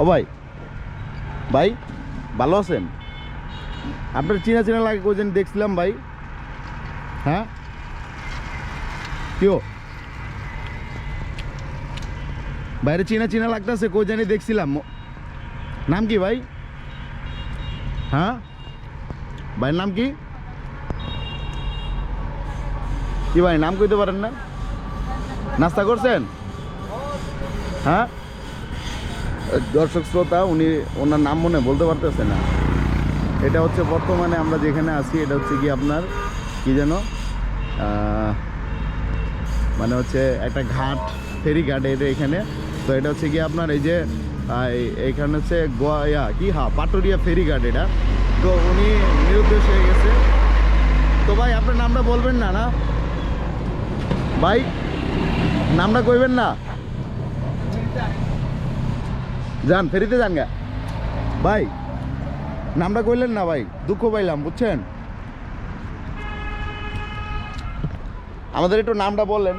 ও ভাই। ভাই, ভালো আছেন? আপনার চিনা চিনা লাগে কোই জানি দেখছিলাম ভাই। হ্যাঁ? কেউ বাইরে চিনা চিনা লাগতেছে, কই জানি দেখছিলাম। নাম কি ভাই? হ্যাঁ? ভাইয়ের নাম কি? কি ভাই, নাম কইতে পারেন না? নাস্তা করছেন? হ্যাঁ? দর্শক শ্রোতা, উনি ওনার নাম মনে বলতে পারতেছে না। এটা হচ্ছে বর্তমানে আমরা যেখানে আছি, এটা হচ্ছে কি আপনার, কি যেন মানে হচ্ছে একটা ঘাট, ফেরি ঘাট এটা এখানে। তো এটা হচ্ছে কি আপনার এই যে এইখানে হচ্ছে গোয়া কি, হা, পাটুরিয়া ফেরি ঘাট এটা। তো উনি নিরুদ্দেশ হয়ে গেছে। তো ভাই, আপনার নামটা বলবেন না না? ভাই, নামটা কইবেন না? যান, ফেরিতে যান গা। ভাই, নামটা কইলেন না ভাই, দুঃখ পাইলাম, বুঝছেন? আমাদের একটু নামটা বললেন